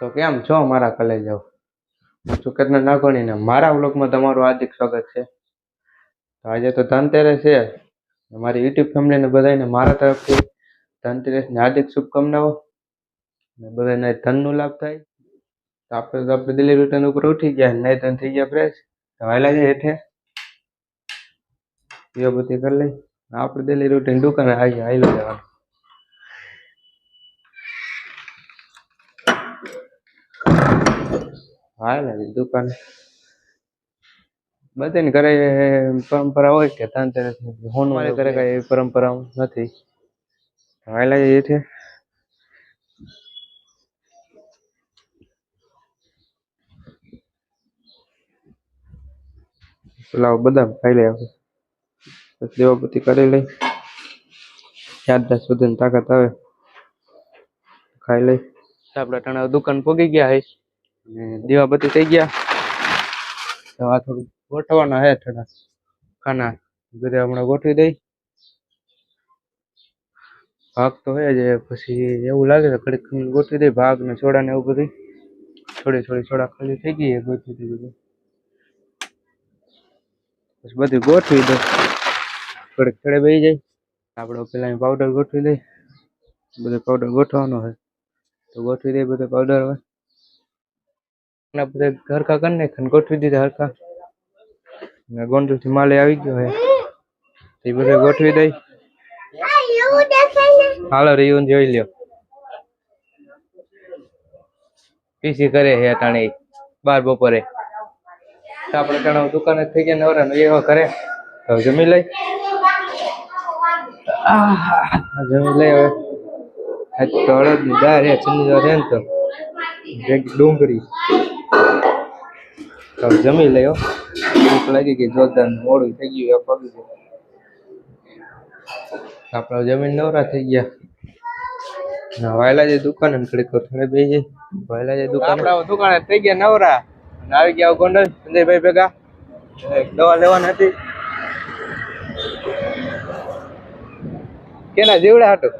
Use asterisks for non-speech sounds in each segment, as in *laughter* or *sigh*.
તો કેમ છો મારા કલે જાવ હું છું કૃષ્ણ નાગોણી ને મારા વ્લોગમાં તમારું હાર્દિક સ્વાગત છે. તો આજે તો ધનતેરસ છે. મારી યુટ્યુબ ફેમિલીને બધાને મારા તરફથી ધનતેરસની હાર્દિક શુભકામનાઓ. અને બધાને ધનનો લાભ થાય. તો આપણે તો આપણે દિલ્હી રૂટન ઉપર ઉઠી ગયા. નહીં ધન થઈ ગયા ફ્રેશ તો હાલા જાય હેઠે. બધી કરી લઈ. આપણે દિલ્હી રૂટીન દુકાને આવી આવી જવાનું. હાલે દુકાન. બધાને ઘરે પરંપરા હોય કે ધનતેરસ હોન મારે ઘરે કઈ એવી પરંપરા નથી હાલા જઈએ છે. લાવ બધા ખાઈ લે આપણે દેવાપતિ કરી લઈ. યાદદાસ્ત સુધી તાકાત આવે. ખાઈ લઈ. આપણે ટાણા દુકાન પોગી ગયા હે. અને દીવાબત્તી થઈ ગયા. તો આ થોડું ગોઠવવાના હે, થોડા ખાના બધા હમણાં ગોઠવી દઈ. ભાગ તો હે જ પછી એવું લાગે તો ઘડીક ખમીને ગોઠવી દઈ, ભાગ ને સોડા ને એવું બધું થોડી થોડી સોડા ખાલી થઈ ગઈ છે ગોઠવી દઈ બધું. પછી બધું ગોઠવી દો થોડીક છેડે બેસી જાય. આપણે પેલા પાવડર ગોઠવી દઈ. બધો પાવડર ગોઠવવાનો હોય તો ગોઠવી દઈ બધો પાવડર હવે. ના બધા હરખા કરી નાખે ગોઠવી દીધા હરકા ને ગોંડલથી માલે આવી ગયો હે. એ બધે ગોઠવી દઈ. હાલો રીયું જોઈ લ્યો. પીસી કરે હે અટાણે. બાર બપોરે. તો આપણે અટાણે દુકાને થઈ ગયા નવરા નો એવા કરે તો જમી લઈ. જમી લઈ હવે. આજ તો અડદની દાળ હે શનિવાર હે ને તો. ડુંગળી. જમી હો ભૂખ લાગી ગઈ જોરદાર મોડું થઈ ગયું એ ગયું. આપણે જમીન નવરા થઈ ગયા. ના, વાયલા દુકાને ને ઘડીક થોડે બેસી જાય. વાયલા જે દુકાને થઈ ગયા નવરા. અને આવી ગયા ગોંડલ સંજયભાઈ ભેગા. દવા લેવાની હતી. કેના જીવડા હાટું?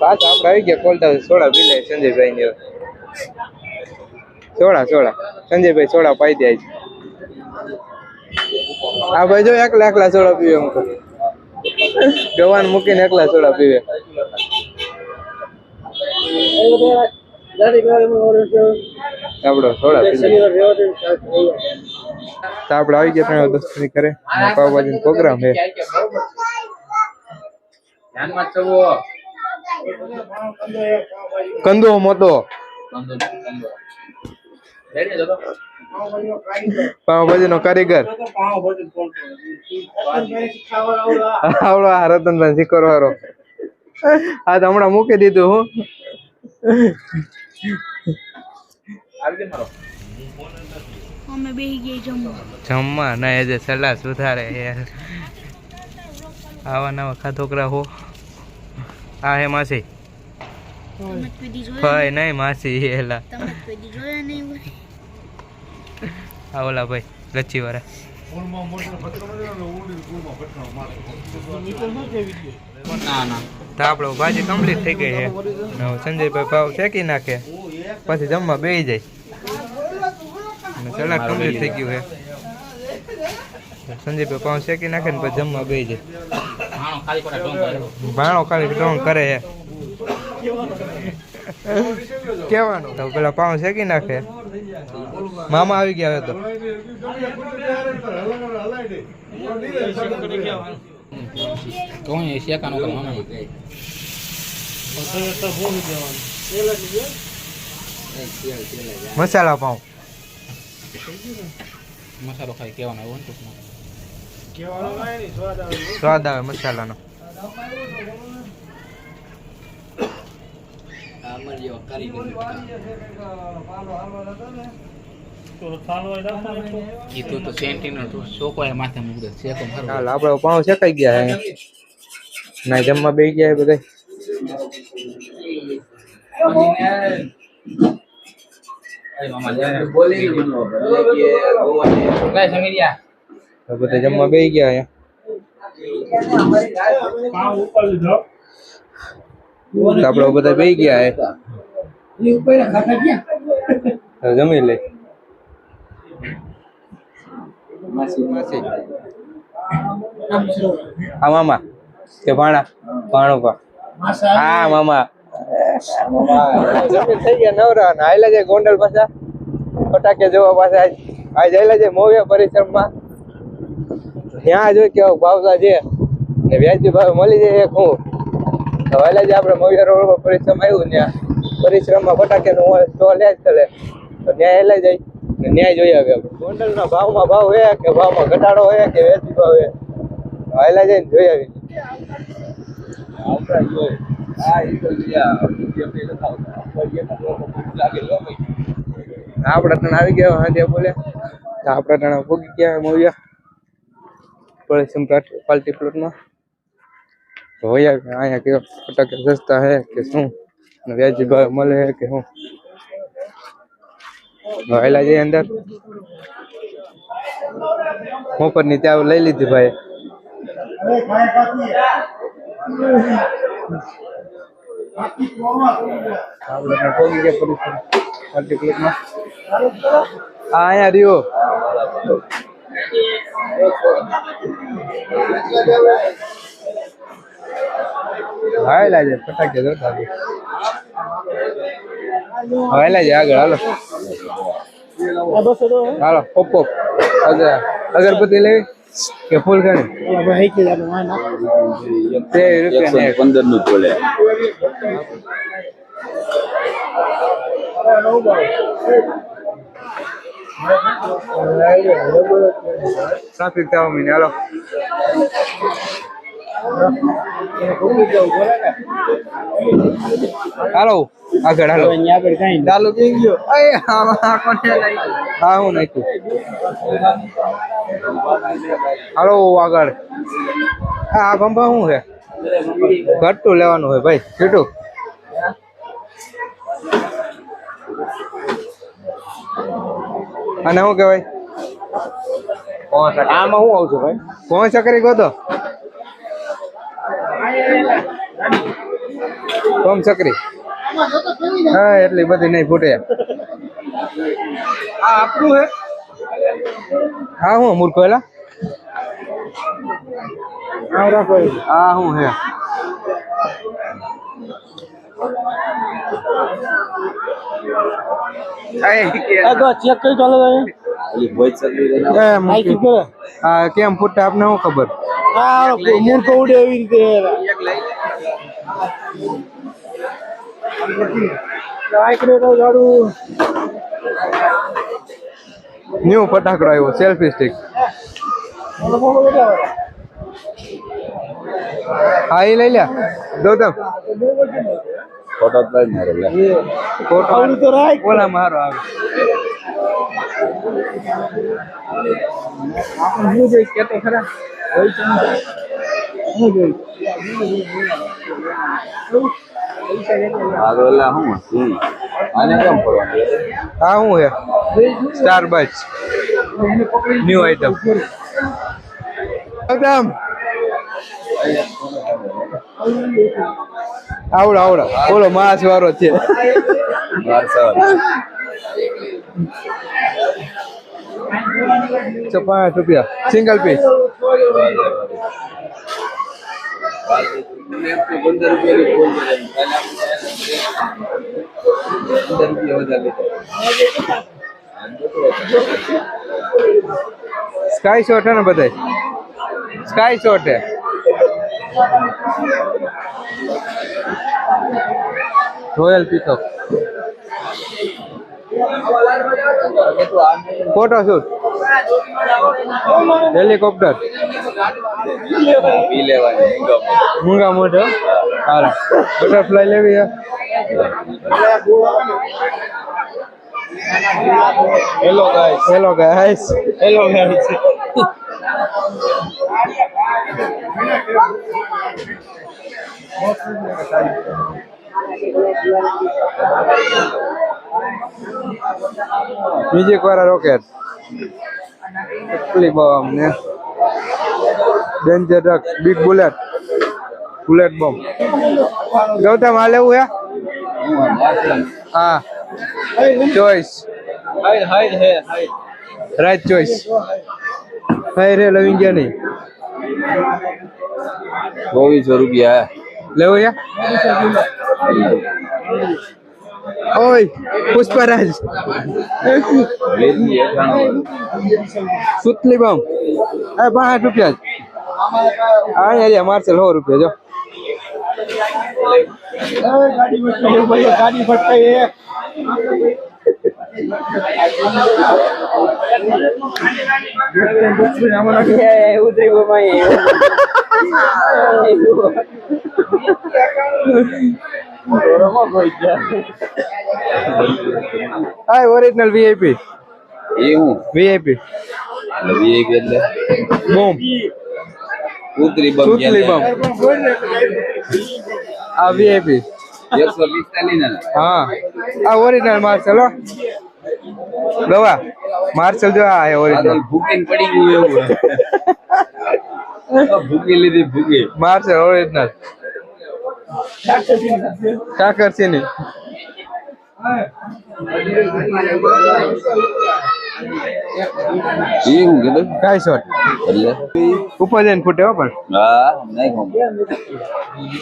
પાછા આપણે આવી ગયા કોલતા સોડા પી લે સંજયભાઈ ને સોડા સોળા. સંજયભાઈ સોડા પાઈ દે આ ભાઈ જો એકલા એકલા સોડા પીવે એમ ગવાન મૂકીને એકલા સોડા પીવે. આપડો તો આપણે આવી ગયા ત્રણ દોસ્તી કરે પાવભાજી પ્રોગ્રામ હે કંદો મોટો પાવભાજી નો કારીગર. આવડો આ રતનભાઈ શીખર વાળો. આ તો હમણાં મૂકી દીધું હું. અમે બેહી ગયા જમવા. જમવા ના એ જે સલાહ સુધારે આવા નવા ખાધોકરા હો. આ હે માસી. ભાઈ નહીં. માસી એલા તમે કદી જોયા નહીં હોય આ ઓલા ભાઈ લચ્છી વાળા આપણો ભાજી કમ્પ્લીટ થઈ ગઈ છે. સંજયભાઈ ભાવ શેકી નાખે પછી જમવા બેસી જાય. સલાડ કમ્પ્લીટ થઈ ગયું છે. સંજયભાઈ પાઉં શેકી નાખે ને પછી જમવા બે જાય. ભાણો ખાલી ડોંગ કરે છે. કેવાનું? તો પેલા પાઉં શેકી નાખે મામા આવી ગયા હવે તો. શેકાનો કરવાનો મસાલા પાઉં. મસાલો ખાઈ કેવાનો ને ટૂંકમાં. સ્વાદ આવે મસાલાનો. ઈ તો તો સેન્ટીનો ચોકો એ માથે મૂકી દે હાલ આપડે પાઉં શેકાઈ ગયા હે. ના જમવા બેસી ગયા બધા જમવા બેસી ગયા હે. આપડે બધા બે ગયા હે. જમી લઈ માસી માસી. હા મામા. કે ભાણા. ભાણો પા. હા મામા. જમીન થઈ ગયા નવરા આયલા જાય ગોંડલ પાછા. ફટાકે જોવા પાછા આજ. આજ આયલા જાય મોવિયા પરિશ્રમમાં. ત્યાં જોઈ કેવો ભાવતા છે ને વ્યાજબી ભાવે મળી જાય એક હું. તો જ આપણે મોવિયા રોડ પર પરિશ્રમ આવ્યું ત્યાં. પરિશ્રમમાં ફટાકેનું તો લે જ ચાલે તો ન્યાય લઈ જાય. ને ન્યાય જોઈ આવે આપણે. ગોંડલના ભાવમાં ભાવ હોય કે ભાવમાં ઘટાડો હોય કે વેચી ભાવ હોય? આયલા જઈને જોઈ આવી. આપણા તને આવી ગયા હા બોલે. તો આપડા તને ભોગી ગયા મોવિયા પરિશ્રમ પાર્ટી પ્લોટમાં. તો હોય આવે અહીંયા કેવો ફટાકે સસ્તા હે કે શું અને વ્યાજી ભાવે મળે હે કે શું વહેલા જઈએ અંદર મોપરની ત્યાં લઈ લીધી ભાઈ આપણે તો પહોંચી ગયા પરિશ્રમ પાર્ટી પ્લોટમાં હા અહીંયા રહ્યો હાયલા છે ફટાકે જોતા હાયલા છે આગળ હાલો. હાલો પોપ પોપ અગર અગરબત્તી લેવી કે ફૂલ ઘણી તે રૂપિયા. પંદરનું બોલે. ટ્રાફિક થવા મીને હાલો. હાલો આગળ હાલો. ચાલુ થઈ ગયો. હા હું નાખ્યું. હાલો આગળ. આ ભંભા શું છે? ઘટતું લેવાનું હોય ભાઈ છૂટું અને શું કહેવાય? આમાં શું આવશું ભાઈ? કોણ ચકરી ગોતો? કોમ ચકરી હા એટલી બધી નહીં ફૂટે. આ આપણું હે? હા હું મૂર્ખો એલા? હા હું હે. આ કેમ ફૂટે આપને શું ખબર? મૂર્ખો ઉડે એવી રીતે. ન્યુ ફટાકડો આવ્યો સેલ્ફી સ્ટિક. હા એ લઈ લ્યા ગૌતમ ફોટો લઈ મારો લે. ફોટો તો રાખ ઓલા મારો આવે. આપણે શું જોઈ કે તો ખરા શું જોઈ આ તો એટલે આને કેમ પડવાનું હા હું હે સ્ટાર બચ ન્યુ આઈટમ ગૌતમ આવડો આવડો. બોલો માસ વાળો છે. પાંચ રૂપિયા. સિંગલ પીસ પંદર રૂપિયાની ફોન પંદર રૂપિયા વધારે સ્કાય શોટ હે ને બધાય સ્કાય શોટ હે royal pickup photo shoot helicopter પી લેવાની મૂંગા મોઢો હાલો બટરફ્લાય લેવી hello guys hello guys hello guys બીજી વાળા રોકેટ. કેટલી બોમ્બ ને danger duck big bullet bullet bomb Gautam આ લેવું હે? હા. ચોઈસ રાઈટ ચોઈસ હાય રે લવિંગ ગયા નહીં ચોવીસો રૂપિયા લેવું યા ઓય, પુષ્પરાજ. સુતલી બમ. એ, પાંચ રૂપિયા જ. હા યાર મારસેલ સો રૂપિયા, જો. ગાડી ભટકાઈ ગાડી ભટકાઈ એક હાય ઓરિજિનલ વીઆઈપી એ હું? વીઆઈપી એટલે વીઆઈપી એટલે? બોમ. કૂતરી બમ સુતલી બમ. આ વીઆઈપી એકસો પિસ્તાલીસ હા. આ ઓરિજિનલ માર્શલ હો. દવા. માર્શલ જો આ ઓરિજિનલ ભૂકીને પડી ગયું એવું *laughs* ભૂકી લીધી ભૂકી. માર્શલ ઓરિજિનલ કાકર કરશે ને હું કાઈ શોટ. એટલે? ઉપર જઈને ફૂટે હો પણ. હા નહીં ખબર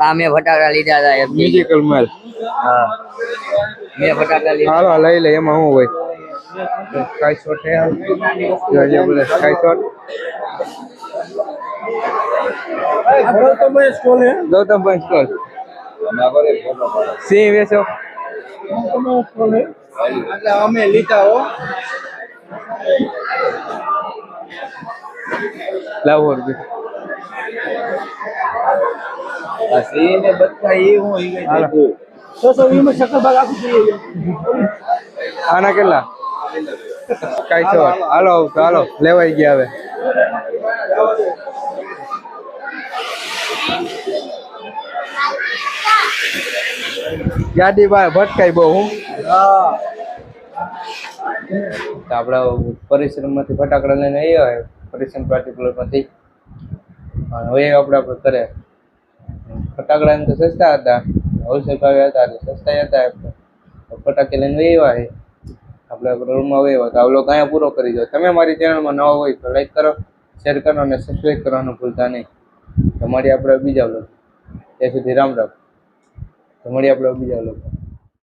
હા મેં ફટાકડા લીધા હતા મ્યુઝિકલ માલ હા. મેં ફટાકડા લીધા. હાલો લઈ લે એમાં હું હોય? જે બોલે કાઈ શોટ તમે સ્ટોલ હે ગૌતમ ભાઈ સ્ટોલ ના કરે ફોટો પાડો. સિંહ વેચો એટલે અમે લીધા હો। લાવો સિંહ ને બચ્ચા એ હું. છસો વીસ શક્કર બાગ આપી દઈએ. આના કેટલા? કાઈ છો હાલો તો હાલો, લેવાઈ ગયા હવે. ગાડી બહાર ભટકાઈ બહુ, હું? તો પરિશ્રમમાંથી ફટાકડા લઈને આવ્યા હોય, પરિશ્રમ પાર્ટિક્યુલરમાંથી હવે આપણે આપણે કરે ફટાકડા એમ તો સસ્તા હતા, હોલસેલ ભાવે હતા સસ્તા હતા. ફટાકે લઈને આવ્યા છે આપણે રૂમમાં આવ્યા તો લોકો અહીંયા પૂરો કરી દો. તમે મારી ચેનલમાં નવા હોય તો લાઈક કરો શેર કરો અને સબસ્ક્રાઈબ કરવાનું ભૂલતા નહીં. તો મળીએ આપણે બીજા લોકો ત્યાં સુધી રામ રામ. તો મળીએ આપણે બીજા લોકો